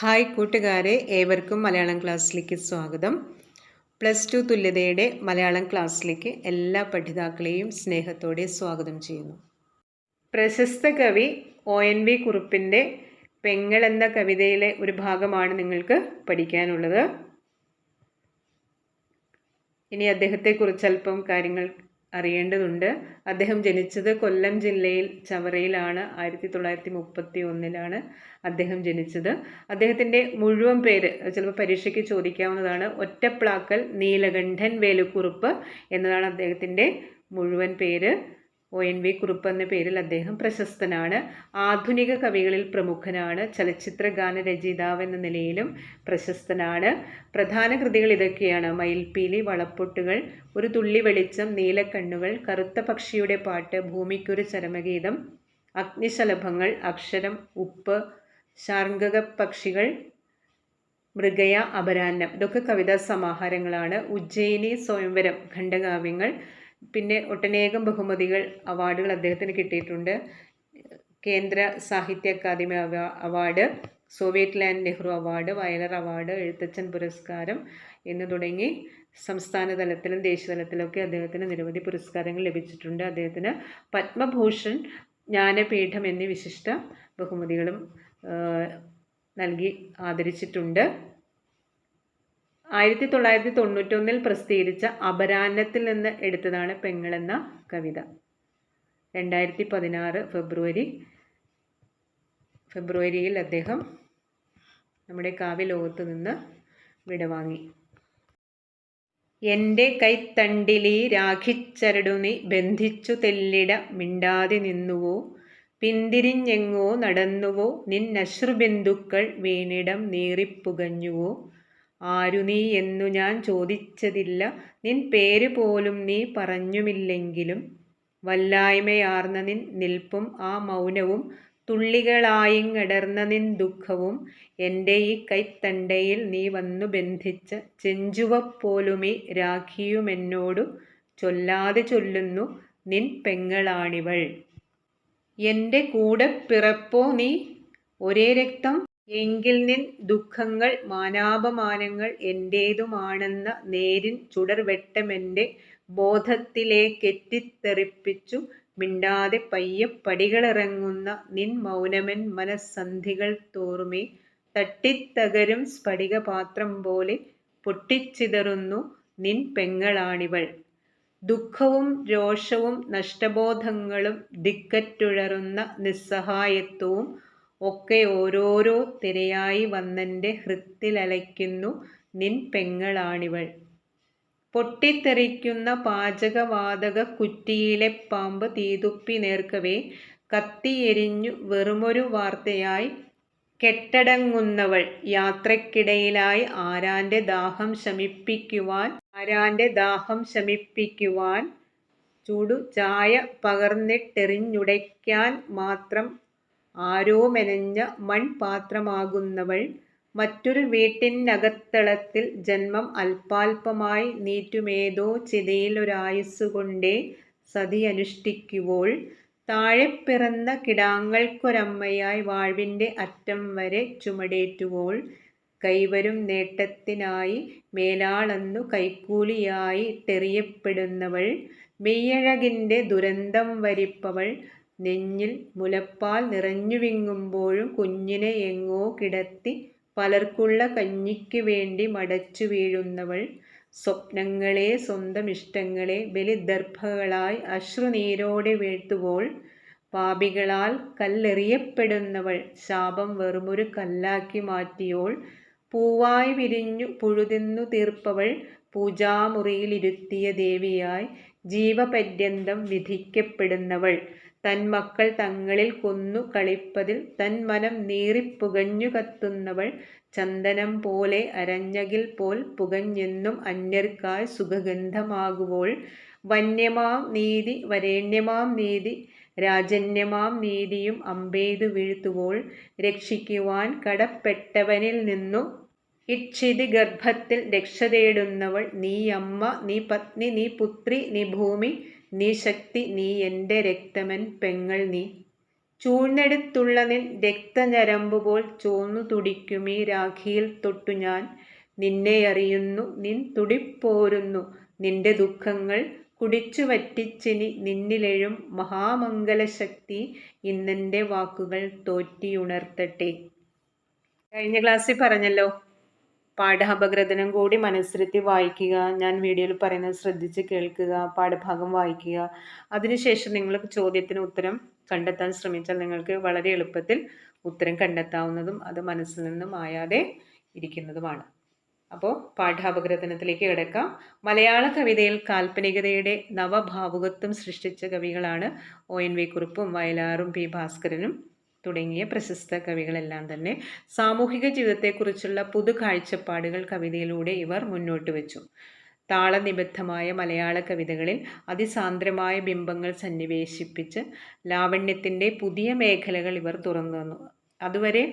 Hi കൂട്ടുകാരെ ഏവർക്കും മലയാളം ക്ലാസ്സിലേക്ക് സ്വാഗതം. പ്ലസ് ടു തുല്യതയുടെ മലയാളം ക്ലാസ്സിലേക്ക് എല്ലാ പഠിതാക്കളെയും സ്നേഹത്തോടെ സ്വാഗതം ചെയ്യുന്നു. പ്രശസ്ത കവി ഒ എൻ വി കുറുപ്പിന്റെ പെങ്ങൾ എന്ന കവിതയിലെ ഒരു ഭാഗമാണ് നിങ്ങൾക്ക് പഠിക്കാനുള്ളത്. ഇനി അദ്ദേഹത്തെക്കുറിച്ച് അല്പം കാര്യങ്ങൾ അറിയേണ്ടതുണ്ട്. അദ്ദേഹം ജനിച്ചത് കൊല്ലം ജില്ലയിൽ ചവറയിലാണ്. ആയിരത്തി തൊള്ളായിരത്തി മുപ്പത്തി ഒന്നിലാണ് അദ്ദേഹം ജനിച്ചത്. അദ്ദേഹത്തിന്റെ മുഴുവൻ പേര് ചിലപ്പോൾ പരീക്ഷയ്ക്ക് ചോദിക്കാവുന്നതാണ്. ഒറ്റപ്ലാക്കൽ നീലകണ്ഠൻ വേലുക്കുറുപ്പ് എന്നതാണ് അദ്ദേഹത്തിന്റെ മുഴുവൻ പേര്. ഒ എൻ വി കുറുപ്പ് എന്ന പേരിൽ അദ്ദേഹം പ്രശസ്തനാണ്. ആധുനിക കവികളിൽ പ്രമുഖനാണ്. ചലച്ചിത്ര ഗാന രചയിതാവ് എന്ന നിലയിലും പ്രശസ്തനാണ്. പ്രധാന കൃതികൾ ഇതൊക്കെയാണ്. മയിൽപ്പീലി വളപ്പൊട്ടുകൾ ഒരു തുള്ളി വെളിച്ചം നീലക്കണ്ണുകൾ കറുത്ത പക്ഷിയുടെ പാട്ട് ഭൂമിക്കൊരു ചരമഗീതം അഗ്നിശലഭങ്ങൾ അക്ഷരം ഉപ്പ് ശാർങ്കക പക്ഷികൾ മൃഗയ അപരാന്നം ഇതൊക്കെ കവിതാ സമാഹാരങ്ങളാണ്. ഉജ്ജയിനി സ്വയംവരം ഖണ്ഡകാവ്യങ്ങൾ പിന്നെ ഒട്ടനേകം ബഹുമതികൾ അവാർഡുകൾ അദ്ദേഹത്തിന് കിട്ടിയിട്ടുണ്ട്. Kendra Sahitya Akademi award Soviet Land Nehru award Vayalar award Ezhuthachan പുരസ്കാരം എന്ന് തുടങ്ങി സംസ്ഥാന തലത്തിലും ദേശീയ തലത്തിലൊക്കെ അദ്ദേഹത്തിന് നിരവധി പുരസ്കാരങ്ങൾ ലഭിച്ചിട്ടുണ്ട്. അദ്ദേഹത്തിന് പത്മഭൂഷൺ ജ്ഞാനപീഠം എന്നീ വിശിഷ്ട ബഹുമതികളും നൽകി ആദരിച്ചിട്ടുണ്ട്. ആയിരത്തി തൊള്ളായിരത്തി തൊണ്ണൂറ്റൊന്നിൽ പ്രസിദ്ധീകരിച്ച അപരാഹ്നത്തിൽ നിന്ന് എടുത്തതാണ് പെങ്ങളെന്ന കവിത. രണ്ടായിരത്തി പതിനാറ് ഫെബ്രുവരി ഫെബ്രുവരിയിൽ അദ്ദേഹം നമ്മുടെ കാവ്യലോകത്ത് നിന്ന് വിടവാങ്ങി. എന്റെ കൈത്തണ്ടിലി രാഖിച്ചരടു ബന്ധിച്ചു തെല്ലിട മിണ്ടാതെ നിന്നുവോ? പിന്തിരിഞ്ഞെങ്ങോ നടന്നുവോ? നിന്നശ്രുബന്ധുക്കൾ വീണിടം നീറിപ്പുകഞ്ഞുവോ? ആരു നീ എന്നു ഞാൻ ചോദിച്ചതില്ല. നിൻ പേര് പോലും നീ പറഞ്ഞുമില്ലെങ്കിലും വല്ലായ്മയാർന്ന നിൻ നിൽപ്പും ആ മൗനവും തുള്ളികളായിങ്ങടർന്ന നിൻ ദുഃഖവും എന്റെ ഈ കൈത്തണ്ടയിൽ നീ വന്നു ബന്ധിച്ച ചെഞ്ചുവപ്പോലുമീ രാഖിയുമെന്നോടു ചൊല്ലാതെ ചൊല്ലുന്നു നിൻ പെങ്ങളാണിവൾ. എന്റെ കൂടെ പിറപ്പോ നീ? ഒരേ രക്തം എങ്കിൽ നിൻ ദുഃഖങ്ങൾ മാനാപമാനങ്ങൾ എന്റേതുമാണെന്ന നേരിൻ ചുടർവെട്ടമെന്റെ ബോധത്തിലേക്കെത്തിത്തെറിപ്പിച്ചു മിണ്ടാതെ പയ്യെ പടികളിറങ്ങുന്ന നിൻ മൗനമൻ മനസ്സന്ധികൾ തോറുമേ തട്ടിത്തകരും സ്ഫടികപാത്രം പോലെ പൊട്ടിച്ചിതറുന്നു നിൻ പെങ്ങളാണിവൾ. ദുഃഖവും രോഷവും നഷ്ടബോധങ്ങളും ദിക്കറ്റുഴറുന്ന നിസ്സഹായത്വവും ഒക്കെ ഓരോരോ തിരയായി വന്നെന്റെ ഹൃത്തിലലയ്ക്കുന്നു നിൻ പെങ്ങളാണിവൾ. പൊട്ടിത്തെറിക്കുന്ന പാചകവാതക കുറ്റിയിലെ പാമ്പ് തീതുപ്പി നേർക്കവേ കത്തിയെരിഞ്ഞു വെറുമൊരു വാർത്തയായി കെട്ടടങ്ങുന്നവൾ യാത്രക്കിടയിലായി ആരാന്റെ ദാഹം ശമിപ്പിക്കുവാൻ ആരാന്റെ ദാഹം ശമിപ്പിക്കുവാൻ ചൂടു ചായ പകർന്നിട്ടെറിഞ്ഞുടയ്ക്കാൻ മാത്രം ആരോ മെനഞ്ഞ മൺപാത്രമാകുന്നവൾ മറ്റൊരു വീട്ടിനകത്തളത്തിൽ ജന്മം അല്പാൽപമായി നീറ്റുമേതോ ചിതയിലൊരായുസ്സുകൊണ്ടേ സതി അനുഷ്ഠിക്കുവോൾ. താഴെ പിറന്ന കിടാങ്ങൾക്കൊരമ്മയായി വാഴ്വിന്റെ അറ്റം വരെ ചുമടേറ്റുവോൾ. കൈവരും നേട്ടത്തിനായി മേലാളന്നു കൈക്കൂലിയായി തെറിയപ്പെടുന്നവൾ. മെയ്യഴകിന്റെ ദുരന്തം വരിപ്പവൾ. നെഞ്ഞിൽ മുലപ്പാൽ നിറഞ്ഞുവിങ്ങുമ്പോഴും കുഞ്ഞിനെ എങ്ങോ കിടത്തി പലർക്കുള്ള കഞ്ഞിക്ക് വേണ്ടി മടച്ചു വീഴുന്നവൾ സ്വപ്നങ്ങളെ സ്വന്തം ഇഷ്ടങ്ങളെ ബലിദർഭകളായി അശ്രുനീരോടെ വീഴ്ത്തുമ്പോൾ പാപികളാൽ കല്ലെറിയപ്പെടുന്നവൾ ശാപം വെറുമൊരു കല്ലാക്കി മാറ്റിയോൾ പൂവായി വിരിഞ്ഞു പുഴുതിന്നു തീർപ്പവൾ പൂജാമുറിയിലിരുത്തിയ ദേവിയായി ജീവപര്യന്തം വിധിക്കപ്പെടുന്നവൾ തൻ മക്കൾ തങ്ങളിൽ കൊന്നു കളിപ്പതിൽ തൻ മനം നീറിപ്പുകഞ്ഞു കത്തുന്നവൾ ചന്ദനം പോലെ അരഞ്ഞകിൽ പോൽ പുകഞ്ഞെന്നും അന്യർക്കായി സുഖഗന്ധമാകുമ്പോൾ വന്യമാം നീതി വരേണ്യമാം നീതി രാജന്യമാം നീതിയും അമ്പെയ്തു വീഴ്ത്തുവോൾ. രക്ഷിക്കുവാൻ കടപ്പെട്ടവനിൽ നിന്നു ഇക്ഷിതി ഗർഭത്തിൽ രക്ഷ തേടുന്നവൾ. നീ അമ്മ നീ പത്നി നീ പുത്രി നീ ഭൂമി നീ ശക്തി നീ എന്റെ രക്തമൻ പെങ്ങൾ നീ. ചൂഴ്ന്നെടുത്തുള്ള നിൻ രക്തഞരമ്പുപോൽ ചോന്നു തുടിക്കുമീ രാഖിയിൽ തൊട്ടു ഞാൻ. നിന്നെ അറിയുന്നു നിൻ തുടിപ്പോരുന്നു. നിന്റെ ദുഃഖങ്ങൾ കുടിച്ചു വറ്റിച്ചിനി നിന്നിലെഴും മഹാമംഗലശക്തി ഇന്നെന്റെ വാക്കുകൾ തോറ്റിയുണർത്തട്ടെ. കഴിഞ്ഞ ക്ലാസ്സിൽ പറഞ്ഞല്ലോ പാഠാപഗ്രഥനം കൂടി മനസ്സിരുത്തി വായിക്കുക. ഞാൻ വീഡിയോയിൽ പറയുന്നത് ശ്രദ്ധിച്ച് കേൾക്കുക പാഠഭാഗം വായിക്കുക. അതിനുശേഷം നിങ്ങൾ ചോദ്യത്തിന് ഉത്തരം കണ്ടെത്താൻ ശ്രമിച്ചാൽ നിങ്ങൾക്ക് വളരെ എളുപ്പത്തിൽ ഉത്തരം കണ്ടെത്താവുന്നതും അത് മനസ്സിൽ നിന്നും ആയാതെ ഇരിക്കുന്നതുമാണ്. അപ്പോൾ പാഠാപഗ്രഥനത്തിലേക്ക് കിടക്കാം. മലയാള കവിതയിൽ കാൽപ്പനികതയുടെ നവഭാവുകത്വം സൃഷ്ടിച്ച കവികളാണ് ഒ എൻ വി കുറുപ്പും വയലാറും പി ഭാസ്കരനും തുടങ്ങിയ പ്രശസ്ത കവികളെല്ലാം തന്നെ സാമൂഹിക ജീവിതത്തെക്കുറിച്ചുള്ള പുതു കാഴ്ചപ്പാടുകൾ കവിതയിലൂടെ ഇവർ മുന്നോട്ട് വെച്ചു. താളനിബദ്ധമായ മലയാള കവിതകളിൽ അതിസാന്ദ്രമായ ബിംബങ്ങൾ സന്നിവേശിപ്പിച്ച് ലാവണ്യത്തിന്റെ പുതിയ മേഖലകൾ ഇവർ തുറന്നു വന്നു അതുവരെ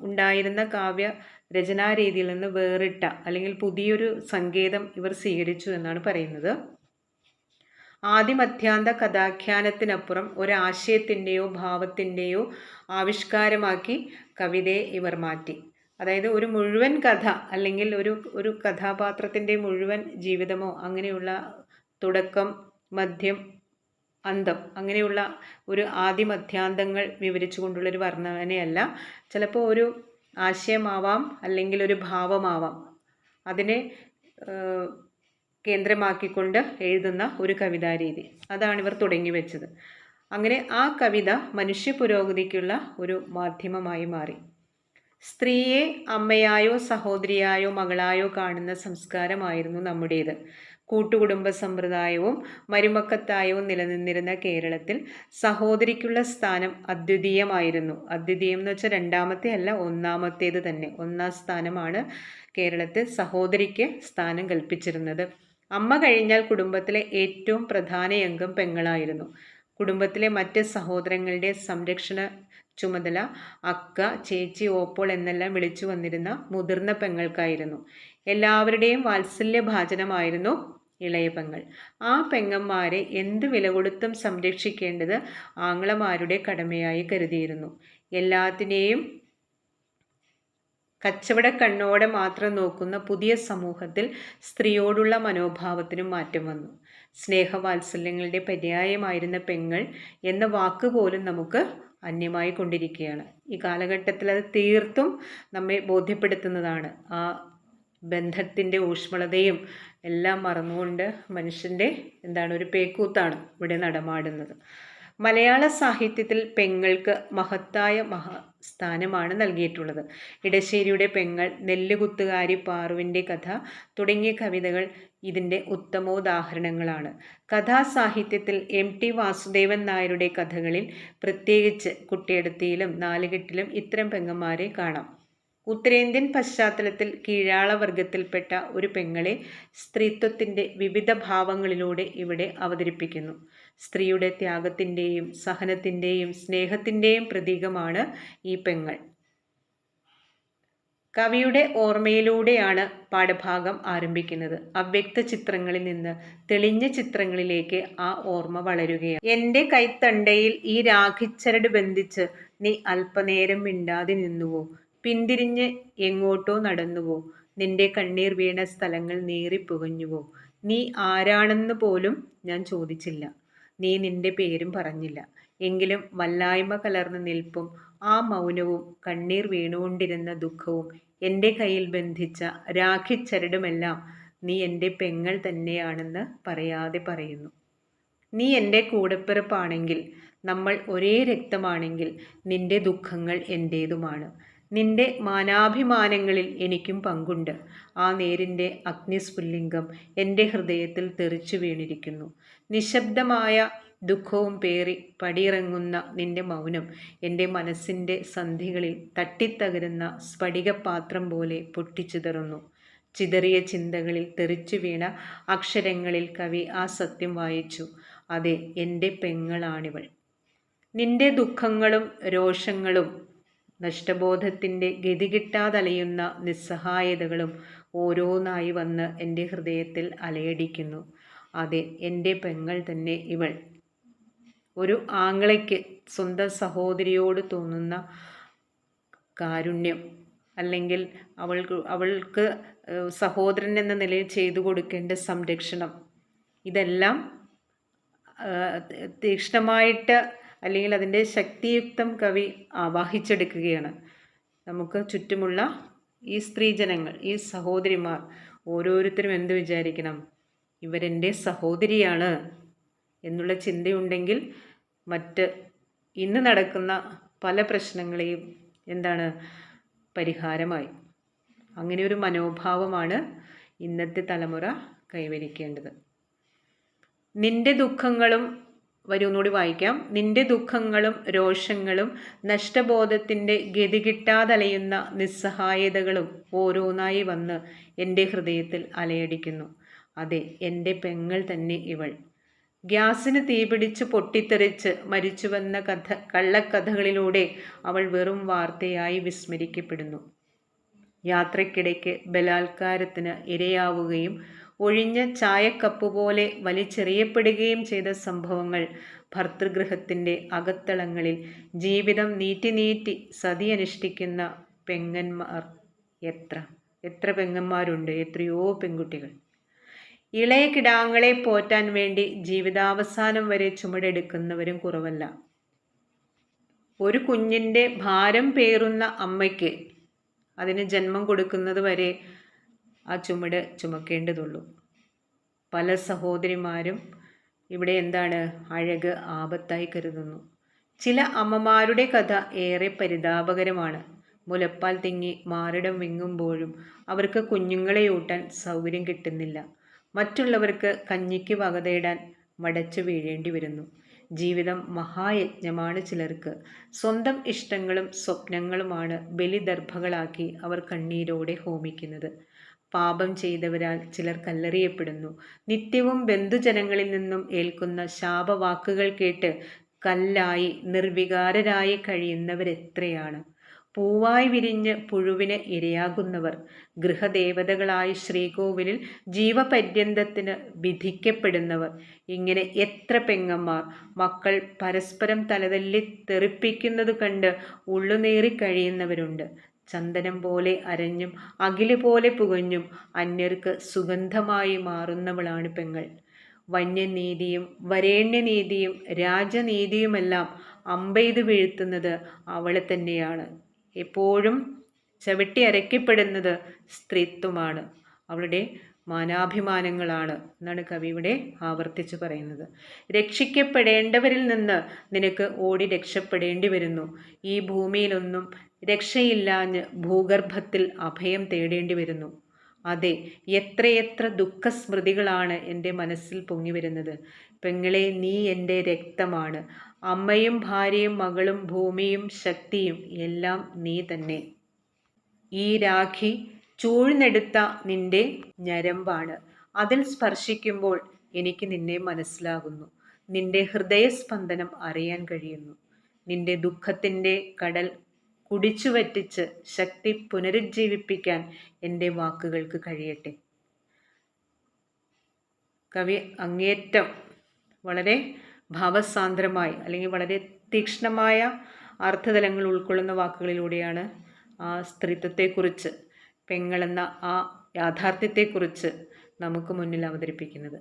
ഉണ്ടായിരുന്ന കാവ്യ രചനാരീതിയിൽ നിന്ന് വേറിട്ട അല്ലെങ്കിൽ പുതിയൊരു സങ്കേതം ഇവർ സ്വീകരിച്ചു എന്നാണ് പറയുന്നത്. ആദിമധ്യാന്ത കഥാഖ്യാനത്തിനപ്പുറം ഒരാശയത്തിന്റെയോ ഭാവത്തിന്റെയോ ആവിഷ്കാരമാക്കി കവിതയെ ഇവർ മാറ്റി. അതായത് ഒരു മുഴുവൻ കഥ അല്ലെങ്കിൽ ഒരു ഒരു കഥാപാത്രത്തിന്റെ മുഴുവൻ ജീവിതമോ അങ്ങനെയുള്ള തുടക്കം മധ്യം അന്തം അങ്ങനെയുള്ള ഒരു ആദിമധ്യാന്തങ്ങൾ വിവരിച്ചുകൊണ്ടുള്ളൊരു വർണനയല്ല. ചിലപ്പോൾ ഒരു ആശയമാവാം അല്ലെങ്കിൽ ഒരു ഭാവമാവാം. അതിനെ കേന്ദ്രമാക്കിക്കൊണ്ട് എഴുതുന്ന ഒരു കവിതാരീതി. അതാണ് ഇവർ തുടങ്ങി വെച്ചത്. അങ്ങനെ ആ കവിത മനുഷ്യ പുരോഗതിക്കുള്ള ഒരു മാധ്യമമായി മാറി. സ്ത്രീയെ അമ്മയായോ സഹോദരിയായോ മകളായോ കാണുന്ന സംസ്കാരമായിരുന്നു നമ്മുടേത്. കൂട്ടുകുടുംബ സമ്പ്രദായവും മരുമക്കത്തായവും നിലനിന്നിരുന്ന കേരളത്തിൽ സഹോദരിക്കുള്ള സ്ഥാനം അദ്വിതീയമായിരുന്നു. അദ്വിതീയം എന്ന് വെച്ചാൽ രണ്ടാമത്തെ അല്ല ഒന്നാമത്തേത് തന്നെ. ഒന്നാം സ്ഥാനമാണ് കേരളത്തിൽ സഹോദരിക്ക് സ്ഥാനം കൽപ്പിച്ചിരുന്നത്. അമ്മ കഴിഞ്ഞാൽ കുടുംബത്തിലെ ഏറ്റവും പ്രധാന അംഗം പെങ്ങളായിരുന്നു. കുടുംബത്തിലെ മറ്റ് സഹോദരങ്ങളുടെ സംരക്ഷണ ചുമതല അക്ക ചേച്ചി ഓപ്പോൾ എന്നെല്ലാം വിളിച്ചു വന്നിരുന്ന മുതിർന്ന പെങ്ങൾക്കായിരുന്നു. എല്ലാവരുടെയും വാത്സല്യ ഭാചനമായിരുന്നു ഇളയ പെങ്ങൾ. ആ പെങ്ങന്മാരെ എന്ത് വില കൊടുത്തും സംരക്ഷിക്കേണ്ടത് ആങ്ങളമാരുടെ കടമയായി കരുതിയിരുന്നു. എല്ലാത്തിനെയും കച്ചവട കണ്ണോടെ മാത്രം നോക്കുന്ന പുതിയ സമൂഹത്തിൽ സ്ത്രീയോടുള്ള മനോഭാവത്തിനും മാറ്റം വന്നു. സ്നേഹവാത്സല്യങ്ങളുടെ പര്യായമായിരുന്ന പെങ്ങൾ എന്ന വാക്ക് പോലും നമുക്ക് അന്യമായി കൊണ്ടിരിക്കുകയാണ്. ഈ കാലഘട്ടത്തിൽ അത് തീർത്തും നമ്മെ ബോധ്യപ്പെടുത്തുന്നതാണ്. ആ ബന്ധത്തിന്റെ ഊഷ്മളതയും എല്ലാം മറന്നുകൊണ്ട് മനുഷ്യന്റെ എന്താണ് ഒരു പേക്കൂത്താണ് ഇവിടെ നടമാടുന്നത്. മലയാള സാഹിത്യത്തിൽ പെങ്ങൾക്ക് മഹത്തായ മഹാ സ്ഥാനമാണ് നൽകിയിട്ടുള്ളത്. ഇടശ്ശേരിയുടെ പെങ്ങൾ നെല്ലുകുത്തുകാരി പാറുവിന്റെ കഥ തുടങ്ങിയ കവിതകൾ ഇതിന്റെ ഉത്തമോദാഹരണങ്ങളാണ്. കഥാസാഹിത്യത്തിൽ എം ടി വാസുദേവൻ നായരുടെ കഥകളിൽ പ്രത്യേകിച്ച് കുട്ടിയെടുത്തിയിലും നാലുകെട്ടിലും ഇത്തരം പെങ്ങന്മാരെ കാണാം. ഉത്തരേന്ത്യൻ പശ്ചാത്തലത്തിൽ കീഴാളവർഗത്തിൽപ്പെട്ട ഒരു പെങ്ങളെ സ്ത്രീത്വത്തിന്റെ വിവിധ ഭാവങ്ങളിലൂടെ ഇവിടെ അവതരിപ്പിക്കുന്നു. സ്ത്രീയുടെ ത്യാഗത്തിന്റെയും സഹനത്തിന്റെയും സ്നേഹത്തിന്റെയും പ്രതീകമാണ് ഈ പെങ്ങൾ. കവിയുടെ ഓർമ്മയിലൂടെയാണ് പാഠഭാഗം ആരംഭിക്കുന്നത്. അവ്യക്ത ചിത്രങ്ങളിൽ നിന്ന് തെളിഞ്ഞ ചിത്രങ്ങളിലേക്ക് ആ ഓർമ്മ വളരുകയാണ്. എന്റെ കൈത്തണ്ടയിൽ ഈ രാഖിച്ചരട് ബന്ധിച്ച് നീ അല്പനേരം മിണ്ടാതെ നിന്നുവോ? പിന്തിരിഞ്ഞ് എങ്ങോട്ടോ നടന്നുവോ നിന്റെ കണ്ണീർ വീണ സ്ഥലങ്ങൾ നീറിപ്പുകഞ്ഞുവോ നീ ആരാണെന്ന് പോലും ഞാൻ ചോദിച്ചില്ല. നീ നിന്റെ പേരും പറഞ്ഞില്ല. എങ്കിലും വല്ലായ്മ കലർന്ന നിൽപ്പും ആ മൗനവും കണ്ണീർ വീണുകൊണ്ടിരുന്ന ദുഃഖവും എന്റെ കയ്യിൽ ബന്ധിച്ച രാഖിച്ചരടുമെല്ലാം നീ എന്റെ പെങ്ങൾ തന്നെയാണെന്ന് പറയാതെ പറയുന്നു. നീ എന്റെ കൂടപ്പിറപ്പാണെങ്കിൽ നമ്മൾ ഒരേ രക്തമാണെങ്കിൽ നിന്റെ ദുഃഖങ്ങൾ എന്റേതുമാണ്. നിന്റെ മാനാഭിമാനങ്ങളിൽ എനിക്കും പങ്കുണ്ട്. ആ നേരിന്റെ അഗ്നിസ്ഫുല്ലിംഗം എന്റെ ഹൃദയത്തിൽ തെറിച്ചു വീണിരിക്കുന്നു. നിശബ്ദമായ ദുഃഖവും പേറി പടിയിറങ്ങുന്ന നിന്റെ മൗനം എന്റെ മനസ്സിന്റെ സന്ധികളിൽ തട്ടിത്തകരുന്ന സ്ഫടികപാത്രം പോലെ പൊട്ടിച്ചിതറുന്നു ചിതറിയ ചിന്തകളിൽ തെറിച്ചു വീണ അക്ഷരങ്ങളിൽ കവി ആ സത്യം വായിച്ചു. അതെ എന്റെ പെങ്ങളാണിവൾ. നിന്റെ ദുഃഖങ്ങളും രോഷങ്ങളും നഷ്ടബോധത്തിന്റെ ഗതികിട്ടാതലയുന്ന നിസ്സഹായതകളും ഓരോന്നായി വന്ന് എന്റെ ഹൃദയത്തിൽ അലയടിക്കുന്നു. അതെ എന്റെ പെങ്ങൾ തന്നെ ഇവൾ. ഒരു ആങ്ങളയ്ക്ക് സ്വന്തം സഹോദരിയോട് തോന്നുന്ന കാരുണ്യം അല്ലെങ്കിൽ അവൾക്ക് അവൾക്ക് സഹോദരൻ എന്ന നിലയിൽ ചെയ്തു കൊടുക്കേണ്ട സംരക്ഷണം. ഇതെല്ലാം തീക്ഷ്ണമായിട്ട് അല്ലെങ്കിൽ അതിന്റെ ശക്തിയുക്തം കവി ആവാഹിച്ചെടുക്കുകയാണ് നമുക്ക് ചുറ്റുമുള്ള ഈ സ്ത്രീജനങ്ങൾ ഈ സഹോദരിമാർ ഓരോരുത്തരും എന്ത് വിചാരിക്കണം? ഇവരെന്റെ സഹോദരിയാണ് എന്നുള്ള ചിന്തയുണ്ടെങ്കിൽ മറ്റ് ഇന്ന് നടക്കുന്ന പല പ്രശ്നങ്ങളെയും എന്താണ്? പരിഹാരമായി. അങ്ങനെ ഒരു മനോഭാവമാണ് ഇന്നത്തെ തലമുറ കൈവരിക്കേണ്ടത്. നിന്റെ ദുഃഖങ്ങളും വരും വായിക്കാം. നിന്റെ ദുഃഖങ്ങളും രോഷങ്ങളും നഷ്ടബോധത്തിന്റെ ഗതി കിട്ടാതലയുന്ന നിസ്സഹായതകളും ഓരോന്നായി വന്ന് എന്റെ ഹൃദയത്തിൽ അലയടിക്കുന്നു. അതെ എന്റെ പെങ്ങൾ തന്നെ ഇവൾ. ഗ്യാസിന് തീപിടിച്ച് പൊട്ടിത്തെറിച്ച് മരിച്ചുവെന്ന കഥ കള്ളക്കഥകളിലൂടെ അവൾ വെറും വാർത്തയായി വിസ്മരിക്കപ്പെടുന്നു. യാത്രക്കിടയ്ക്ക് ബലാത്കാരത്തിന് ഇരയാവുകയും ഒഴിഞ്ഞ ചായക്കപ്പ് പോലെ വലിച്ചെറിയപ്പെടുകയും ചെയ്ത സംഭവങ്ങൾ ഭർതൃഗൃഹത്തിന്റെ അകത്തളങ്ങളിൽ ജീവിതം നീറ്റി നീറ്റി സതി അനുഷ്ഠിക്കുന്ന പെങ്ങന്മാർ. എത്ര? എത്ര പെങ്ങന്മാരുണ്ട്? എത്രയോ പെൺകുട്ടികൾ. ഇളയ കിടാങ്ങളെ പോറ്റാൻ വേണ്ടി ജീവിതാവസാനം വരെ ചുമടെടുക്കുന്നവരും കുറവല്ല. ഒരു കുഞ്ഞിന്റെ ഭാരം പേറുന്ന അമ്മയ്ക്ക് അതിന് ജന്മം കൊടുക്കുന്നത് വരെ ആ ചുമട് ചുമക്കേണ്ടതുള്ളൂ. പല സഹോദരിമാരും ഇവിടെ എന്താണ് അഴക് ആപത്തായി കരുതുന്നു. ചില അമ്മമാരുടെ കഥ ഏറെ പരിതാപകരമാണ്. മുലപ്പാൽ തിങ്ങി മാറിടം വിങ്ങുമ്പോഴും അവർക്ക് കുഞ്ഞുങ്ങളെ ഊട്ടാൻ സൗകര്യം കിട്ടുന്നില്ല. മറ്റുള്ളവർക്ക് കഞ്ഞിക്ക് വകതേടാൻ മടച്ചു വീഴേണ്ടി വരുന്നു. ജീവിതം മഹായജ്ഞമാണ് ചിലർക്ക്. സ്വന്തം ഇഷ്ടങ്ങളും സ്വപ്നങ്ങളുമാണ് ബലിദർഭകളാക്കി അവർ കണ്ണീരോടെ ഹോമിക്കുന്നത്. പാപം ചെയ്തവരാൽ ചിലർ കല്ലെറിയപ്പെടുന്നു. നിത്യവും ബന്ധുജനങ്ങളിൽ നിന്നും ഏൽക്കുന്ന ശാപവാക്കുകൾ കേട്ട് കല്ലായി നിർവികാരരായി കഴിയുന്നവരെത്രയാണ്? പൂവായി വിരിഞ്ഞ് പുഴുവിന് ഇരയാകുന്നവർ ഗൃഹദേവതകളായി ശ്രീകോവിലിൽ ജീവപര്യന്തത്തിന് വിധിക്കപ്പെടുന്നവർ ഇങ്ങനെ എത്ര പെങ്ങന്മാർ! മക്കൾ പരസ്പരം തലതല്ലി തെറിപ്പിക്കുന്നത് കണ്ട് ഉള്ളുനേറി കഴിയുന്നവരുണ്ട്. ചന്ദനം പോലെ അരഞ്ഞും അകിൽ പോലെ പുകഞ്ഞും അന്യർക്ക് സുഗന്ധമായി മാറുന്നവളാണ് പെങ്ങൾ. വന്യനീതിയും വരേണ്യനീതിയും രാജനീതിയുമെല്ലാം അമ്പെയ്ത് വീഴ്ത്തുന്നത് അവളെ തന്നെയാണ്. എപ്പോഴും ചവിട്ടി അരയ്ക്കപ്പെടുന്നത് സ്ത്രീത്വമാണ്. അവളുടെ മാനാഭിമാനങ്ങളാണ് എന്നാണ് കവി ഇവിടെ ആവർത്തിച്ചു പറയുന്നത്. രക്ഷിക്കപ്പെടേണ്ടവരിൽ നിന്ന് നിനക്ക് ഓടി രക്ഷപ്പെടേണ്ടി വരുന്നു. ഈ ഭൂമിയിലൊന്നും രക്ഷയില്ലാഞ്ഞ് ഭൂഗർഭത്തിൽ അഭയം തേടേണ്ടി വരുന്നു. അതെ എത്രയെത്ര ദുഃഖസ്മൃതികളാണ് എന്റെ മനസ്സിൽ പൊങ്ങി വരുന്നത്. പെങ്ങളെ നീ എന്റെ രക്തമാണ്. അമ്മയും ഭാര്യയും മകളും ഭൂമിയും ശക്തിയും എല്ലാം നീ തന്നെ. ഈ രാഖി ചൂഴ്ന്നെടുത്ത നിന്റെ ഞരമ്പാണ്. അതിൽ സ്പർശിക്കുമ്പോൾ എനിക്ക് നിന്നെ മനസ്സിലാകുന്നു. നിന്റെ ഹൃദയസ്പന്ദനം അറിയാൻ കഴിയുന്നു. നിന്റെ ദുഃഖത്തിന്റെ കടൽ കുടിച്ചു വറ്റിച്ച് ശക്തി പുനരുജ്ജീവിപ്പിക്കാൻ എന്റെ വാക്കുകൾക്ക് കഴിയട്ടെ. കവി അങ്ങേറ്റം വളരെ ഭാവസാന്ദ്രമായി അല്ലെങ്കിൽ വളരെ തീക്ഷ്ണമായ അർത്ഥതലങ്ങൾ ഉൾക്കൊള്ളുന്ന വാക്കുകളിലൂടെയാണ് ആ സ്ത്രീത്വത്തെക്കുറിച്ച് പെങ്ങളെന്ന ആ യാഥാർത്ഥ്യത്തെക്കുറിച്ച് നമുക്ക് മുന്നിൽ അവതരിപ്പിക്കുന്നത്.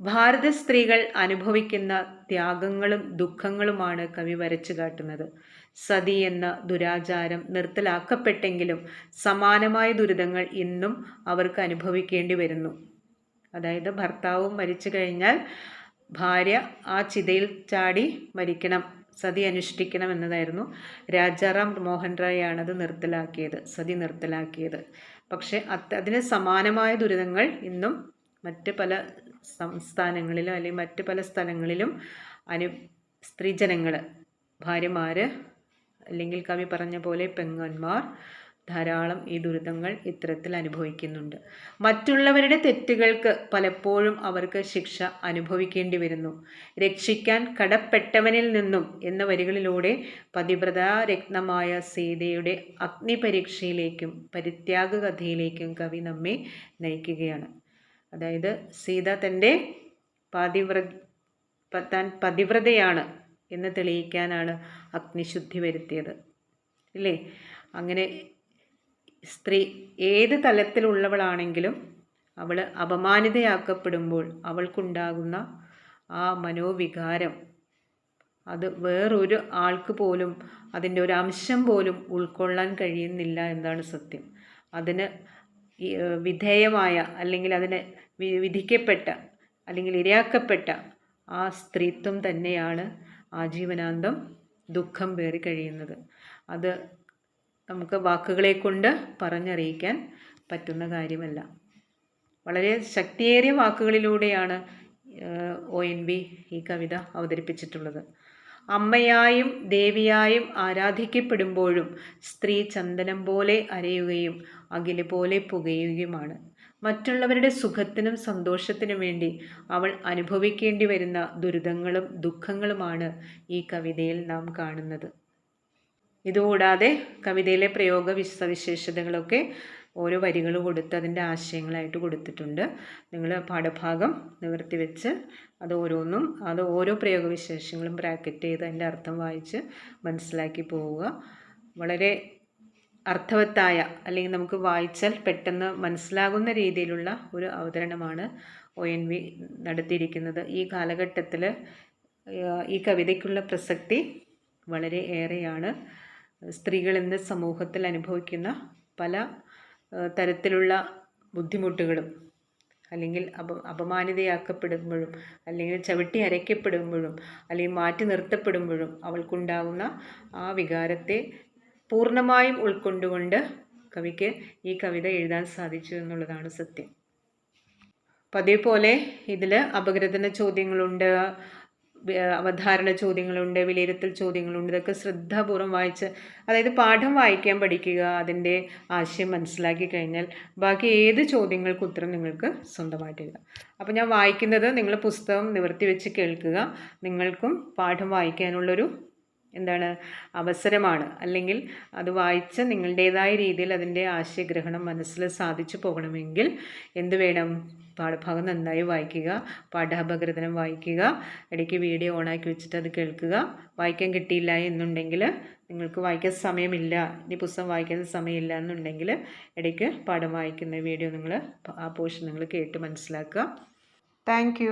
ഭാരത സ്ത്രീകൾ അനുഭവിക്കുന്ന ത്യാഗങ്ങളും ദുഃഖങ്ങളുമാണ് കവി വരച്ചു കാട്ടുന്നത്. സതി എന്ന ദുരാചാരം നിർത്തലാക്കപ്പെട്ടെങ്കിലും സമാനമായ ദുരിതങ്ങൾ ഇന്നും അവർക്ക് അനുഭവിക്കേണ്ടി വരുന്നു. അതായത് ഭർത്താവും മരിച്ചു കഴിഞ്ഞാൽ ഭാര്യ ആ ചിതയിൽ ചാടി മരിക്കണം സതി അനുഷ്ഠിക്കണം എന്നതായിരുന്നു രാജാറാം മോഹൻ റായ് ആണത് നിർത്തലാക്കിയത് സതി നിർത്തലാക്കിയത്. പക്ഷേ അതിന് സമാനമായ ദുരിതങ്ങൾ ഇന്നും മറ്റ് പല സംസ്ഥാനങ്ങളിലും അല്ലെങ്കിൽ മറ്റ് പല സ്ഥലങ്ങളിലും അനു സ്ത്രീജനങ്ങൾ ഭാര്യമാർ അല്ലെങ്കിൽ കവി പറഞ്ഞ പോലെ പെങ്ങന്മാർ ധാരാളം ഈ ദുരിതങ്ങൾ ഇത്തരത്തിൽ അനുഭവിക്കുന്നുണ്ട്. മറ്റുള്ളവരുടെ തെറ്റുകൾക്ക് പലപ്പോഴും അവർക്ക് ശിക്ഷ അനുഭവിക്കേണ്ടി വരുന്നു. രക്ഷിക്കാൻ കടപ്പെട്ടവനിൽ നിന്നും എന്ന വരികളിലൂടെ പതിവ്രതാരത്നമായ സീതയുടെ അഗ്നിപരീക്ഷയിലേക്കും പരിത്യാഗ കഥയിലേക്കും കവി നമ്മെ നയിക്കുകയാണ്. അതായത് സീത തന്റെ പതിവ്ര താൻ പതിവ്രതയാണ് എന്ന് തെളിയിക്കാനാണ് അഗ്നിശുദ്ധി വരുത്തിയത്. ഇല്ലേ? അങ്ങനെ സ്ത്രീ ഏത് തലത്തിലുള്ളവളാണെങ്കിലും അവൾ അപമാനിതയാക്കപ്പെടുമ്പോൾ അവൾക്കുണ്ടാകുന്ന ആ മനോവികാരം അത് വേറൊരു ആൾക്ക് പോലും അതിന്റെ ഒരു അംശം പോലും ഉൾക്കൊള്ളാൻ കഴിയുന്നില്ല എന്നാണ് സത്യം. അതിന് വിധേയമായ അല്ലെങ്കിൽ അതിന് വിധിക്കപ്പെട്ട അല്ലെങ്കിൽ ഇരയാക്കപ്പെട്ട ആ സ്ത്രീത്വം തന്നെയാണ് ആജീവനാന്തം ദുഃഖം പേറി കഴിയുന്നത്. അത് നമുക്ക് വാക്കുകളെ കൊണ്ട് പറഞ്ഞറിയിക്കാൻ പറ്റുന്ന കാര്യമല്ല. വളരെ ശക്തിയേറിയ വാക്കുകളിലൂടെയാണ് ഒ എൻ വി ഈ കവിത അവതരിപ്പിച്ചിട്ടുള്ളത്. അമ്മയായും ദേവിയായും ആരാധിക്കപ്പെടുമ്പോഴും സ്ത്രീ ചന്ദനം പോലെ അരയുകയും അകിൽ പോലെ പുകയുകയുമാണ്. മറ്റുള്ളവരുടെ സുഖത്തിനും സന്തോഷത്തിനും വേണ്ടി അവൾ അനുഭവിക്കേണ്ടി വരുന്ന ദുരിതങ്ങളും ദുഃഖങ്ങളുമാണ് ഈ കവിതയിൽ നാം കാണുന്നത്. ഇതുകൂടാതെ കവിതയിലെ പ്രയോഗ സവിശേഷതകളൊക്കെ ഓരോ വരികൾ കൊടുത്ത് അതിന്റെ ആശയങ്ങളായിട്ട് കൊടുത്തിട്ടുണ്ട്. നിങ്ങൾ പാഠഭാഗം നിവർത്തി വെച്ച് അത് ഓരോന്നും അത് ഓരോ പ്രയോഗവിശേഷങ്ങളും ബ്രാക്കറ്റ് ചെയ്ത് അതിന്റെ അർത്ഥം വായിച്ച് മനസ്സിലാക്കി പോവുക. വളരെ അർത്ഥവത്തായ അല്ലെങ്കിൽ നമുക്ക് വായിച്ചാൽ പെട്ടെന്ന് മനസ്സിലാകുന്ന രീതിയിലുള്ള ഒരു അവതരണമാണ് ഒ എൻ വി നടത്തിയിരിക്കുന്നത്. ഈ കാലഘട്ടത്തിൽ ഈ കവിതയ്ക്കുള്ള പ്രസക്തി വളരെ ഏറെയാണ്. സ്ത്രീകൾ ഇന്ന് സമൂഹത്തിൽ അനുഭവിക്കുന്ന പല തരത്തിലുള്ള ബുദ്ധിമുട്ടുകളും അല്ലെങ്കിൽ അപ അപമാനിതയാക്കപ്പെടുമ്പോഴും അല്ലെങ്കിൽ ചവിട്ടി അരയ്ക്കപ്പെടുമ്പോഴും അല്ലെങ്കിൽ മാറ്റി നിർത്തപ്പെടുമ്പോഴും അവൾക്കുണ്ടാകുന്ന ആ വികാരത്തെ പൂർണമായും ഉൾക്കൊണ്ടുകൊണ്ട് കവിക്ക് ഈ കവിത എഴുതാൻ സാധിച്ചു എന്നുള്ളതാണ് സത്യം. പതിവ് പോലെ ഇതിൽ അപഗ്രഥന ചോദ്യങ്ങളുണ്ട് അവധാരണ ചോദ്യങ്ങളുണ്ട് വിലയിരുത്തൽ ചോദ്യങ്ങളുണ്ട്. ഇതൊക്കെ ശ്രദ്ധാപൂർവം വായിച്ച് അതായത് പാഠം വായിക്കാൻ പഠിക്കുക അതിന്റെ ആശയം മനസ്സിലാക്കി കഴിഞ്ഞാൽ ബാക്കി ഏത് ചോദ്യങ്ങൾക്ക് ഉത്തരം നിങ്ങൾക്ക് സ്വന്തമായിട്ട് എഴുതാം. അപ്പോൾ ഞാൻ വായിക്കുന്നത് നിങ്ങൾ പുസ്തകം നിവർത്തി വെച്ച് കേൾക്കുക. നിങ്ങൾക്കും പാഠം വായിക്കാനുള്ളൊരു എന്താണ് അവസരമാണ്. അല്ലെങ്കിൽ അത് വായിച്ച് നിങ്ങളുടേതായ രീതിയിൽ അതിന്റെ ആശയഗ്രഹണം മനസ്സിൽ സാധിച്ചു പോകണമെങ്കിൽ എന്ത് വേണം? പാഠഭാഗം നന്നായി വായിക്കുക പാഠാപഗ്രഥനം വായിക്കുക ഇടയ്ക്ക് വീഡിയോ ഓണാക്കി വെച്ചിട്ട് അത് കേൾക്കുക. വായിക്കാൻ കിട്ടിയില്ല എന്നുണ്ടെങ്കിൽ നിങ്ങൾക്ക് വായിക്കാൻ സമയമില്ല ഇനി പുസ്തകം വായിക്കാൻ സമയമില്ല എന്നുണ്ടെങ്കിൽ ഇടയ്ക്ക് പാഠം വായിക്കുന്ന വീഡിയോ നിങ്ങൾ ആ പോർഷൻ നിങ്ങൾ കേട്ട് മനസ്സിലാക്കുക. താങ്ക്